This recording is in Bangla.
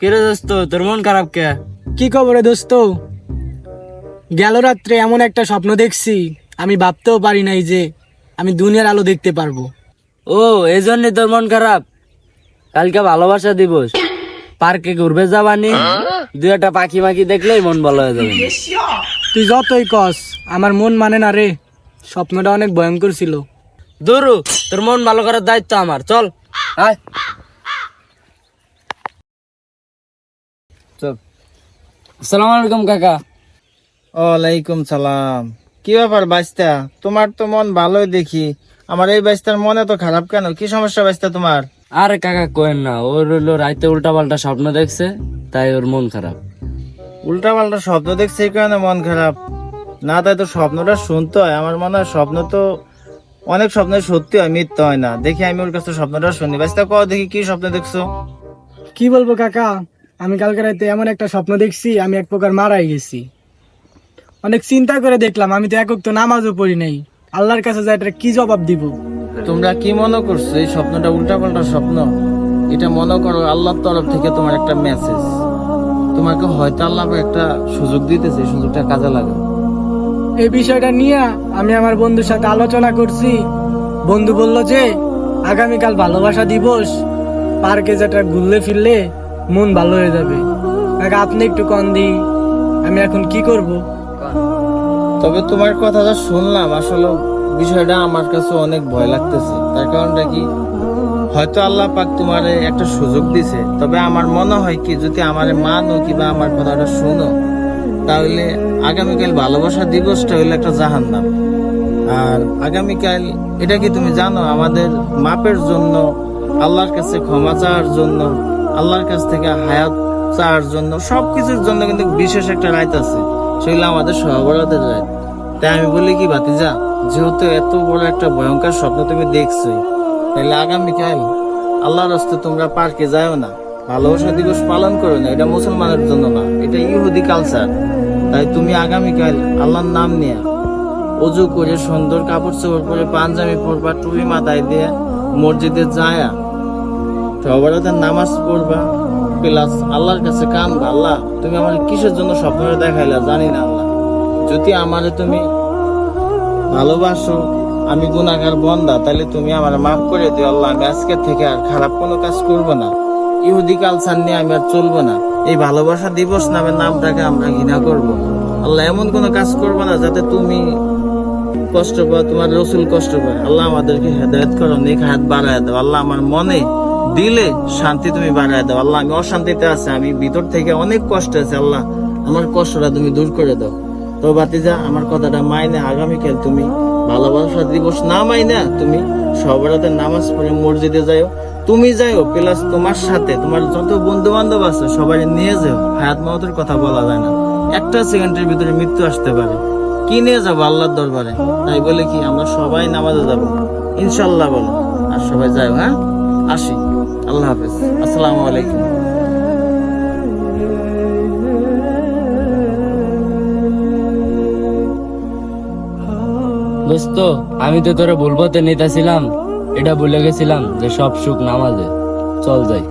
কিরে দোস্ত তোর মন খারাপ কে? কি খবরে দোস্ত? গেল রাত্রে এমন একটা স্বপ্ন দেখছি আমি ভাবতেও পারি নাই যে আমি দুনিয়ার আলো দেখতে পারব। ও এই জন্য তোর মন খারাপ। কালকে ভালোবাসা দিবস। পার্কে ঘুরবে যাবানি? দু একটা পাখি মাখি দেখলেই মন ভালো হয়ে যাবে। তুই যতই কস আমার মন মানে না রে স্বপ্নটা অনেক ভয়ঙ্কর ছিল। দুরু তোর মন ভালো করার দায়িত্ব আমার। চল আয়। আসসালামু আলাইকুম কাকা। ওয়ালাইকুম সালাম। কি ব্যাপার বাইস্তা? তোমার তো মন ভালোই দেখি। আমার এই বাইস্তার মনে তো খারাপ কেন? কি সমস্যা বাইস্তা তোমার? আরে কাকা কোয়েন না। ওর হইল রাইতে উল্টা পাল্টা স্বপ্ন দেখছে তাই ওর মন খারাপ। উল্টা পাল্টা শব্দ দেখছে এই কারণে মন খারাপ? না তাই তো স্বপ্নটা শুনতে হয়। আমার মনে হয় স্বপ্ন তো অনেক স্বপ্ন সত্যি হয় মিথ্যা হয় না। দেখি আমি ওর কাছে স্বপ্নটা শুনি। বাইস্তা কও দেখি কি স্বপ্ন দেখছ? কি বলব কাকা? আমি কালকে রাতে এমন একটা স্বপ্ন দেখছি আমি এক প্রকার মারাই গেছি। অনেক চিন্তা করে দেখলাম আমি তো একক তো নামাজও পড়ি নাই। আল্লাহর কাছে যা এটা কি জবাব দিব? তোমরা কি মনে করছ এই স্বপ্নটা উল্টা পাল্টা স্বপ্ন? এটা মনে করো আল্লাহর তরফ থেকে তোমার একটা মেসেজ তোমাকে হয়তো আল্লাহ একটা সুযোগ দিতেছে সুযোগটা কাজে লাগাও। এই বিষয়টা নিয়ে আমি আমার বন্ধুর সাথে আলোচনা করছি। বন্ধু বলল যে আগামীকাল ভালোবাসা দিবস পার্কে যেটা ঘুরলে ফিরলে মন ভালো হয়ে যাবে। কাকা, আপনি একটু কন দি আমি এখন কি করব? তবে তোমার কথাটা শুনলাম আসলে বিষয়টা আমার কাছে অনেক ভয় লাগতেছে। তার কারণটা কি? হয়তো আল্লাহ পাক তোমার একটা সুযোগ দিছে তবে আমার মনে হয় কি যদি আমার মানো কিংবা আমার কথাটা শুনো তাহলে আগামীকাল ভালোবাসা দিবসটা হইল একটা জাহান্নাম। আর আগামীকাল এটা কি তুমি জানো আমাদের মাপের জন্য আল্লাহর কাছে ক্ষমা চাওয়ার জন্য আল্লাহর কাছ থেকে হায়াত চাওয়ার জন্য সব কিছুর জন্য কিন্তু বিশেষ একটা রাত আছে। সেগুলো আমাদের সহবরাতের রাত তাই আমি বলি কি বাতিজা যেহেতু এত বড় একটা ভয়ঙ্কর স্বপ্ন তুমি দেখছোই, তাহলে আগামীকাল আল্লাহর রাস্তে তোমরা পার্কে যাও না। ভালোবাসা দিবস পালন করো না, এটা মুসলমানের জন্য না, এটা ইহুদি কালচার তাই তুমি আগামীকাল আল্লাহর নাম নিয়ে অজু করে সুন্দর কাপড় চোপড় পরে পাঞ্জাবি পরবা, টুপি মাথায় দিয়ে মসজিদে যায়া নামাজ পড়বা প্লাস আল্লাহর কাছে কানবা আল্লাহ, তুমি আমার কিসের জন্য স্বপ্নটা দেখাইলা? জানি না আল্লাহ। যদি আমারে তুমি ভালোবাসো, আমি গুণাগার বন্দা তাহলে তুমি আমার মাফ করে দিও। আল্লাহ, আমি আজকে থেকে আর খারাপ কোনো কাজ করব না। ইহুদি কালচার নিয়ে আমি আর চলবো না। এই ভালোবাসা দিবস নামের নামটাকে আমরা ঘৃণা করব। আল্লাহ, এমন কোনো কাজ করব না যাতে তুমি কষ্ট পাও, তোমার রসুল কষ্ট পায়। আল্লাহ আমাদেরকে হেদায়ত করো, নেক হাত বাড়ায় দাও। আল্লাহ, আমার মনে দিলে শান্তি তুমি বাড়ায় দাও। আল্লাহ, আমি অশান্তিতে আছে, আমি ভিতর থেকে অনেক কষ্ট আছে, আল্লাহ, আমার কষ্টটা তুমি দূর করে দাও। তো বাতিজা আমার কথাটা মাইনে আগামীকাল তুমি ভালোবাসা দিবস না মাইনে তুমি সবরাতে নামাজ পড়ে মসজিদে যাও তুমি যাও প্লাস তোমার সাথে তোমার যত বন্ধু বান্ধব আছে, সবাই নিয়ে যাও। হায়াত মহতের কথা বলা যায় না। একটা সেকেন্ডের ভিতরে মৃত্যু আসতে পারে। কি নিয়ে যাব আল্লাহর দরবারে? তাই বলে কি, আমরা সবাই নামাজে যাব। ইনশাল্লাহ বলো। আর সবাই যাও হ্যাঁ? আসি। আল্লাহ হাফেজ। আসসালামু আলাইকুম। দোস্ত, আমি তো তোরা ভুল পথে নিতেছিলাম, এটা ভুলে গেছিলাম যে সব সুখ নামাজে। চল যাই।